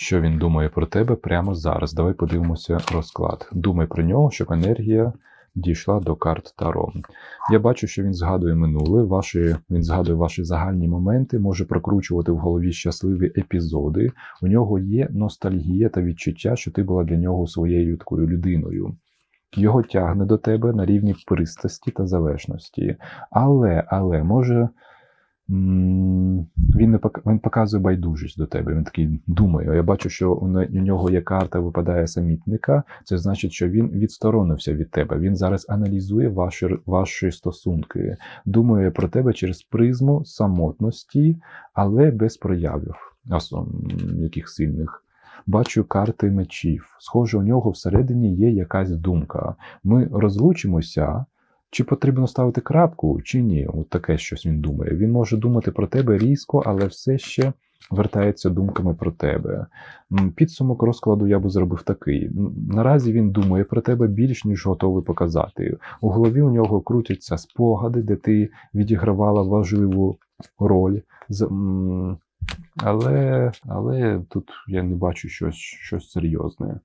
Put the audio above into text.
Що він думає про тебе прямо зараз? Давай подивимося розклад. Думай про нього, щоб енергія дійшла до карт Таро. Я бачу, що він згадує минуле, ваші, він згадує ваші загальні моменти, може прокручувати в голові щасливі епізоди. У нього є ностальгія та відчуття, що ти була для нього своєю такою людиною. Його тягне до тебе на рівні пристрасті та залежності. Але, але, може, він, не він показує байдужість до тебе. Він такий думає. Я бачу, що у нього є карта, випадає самітника. Це значить, що він відсторонився від тебе. Він зараз аналізує ваші, ваші стосунки, думає про тебе через призму самотності, але без проявів яких сильних. Бачу карти мечів. Схоже, у нього всередині є якась думка. Ми розлучимося, чи потрібно ставити крапку, чи ні. От таке щось він думає. Він може думати про тебе різко, але все ще вертається думками про тебе. Підсумок розкладу я би зробив такий: наразі він думає про тебе більш ніж готовий показати. У голові у нього крутяться спогади, де ти відігравала важливу роль. Але, але тут я не бачу щось, щось серйозне.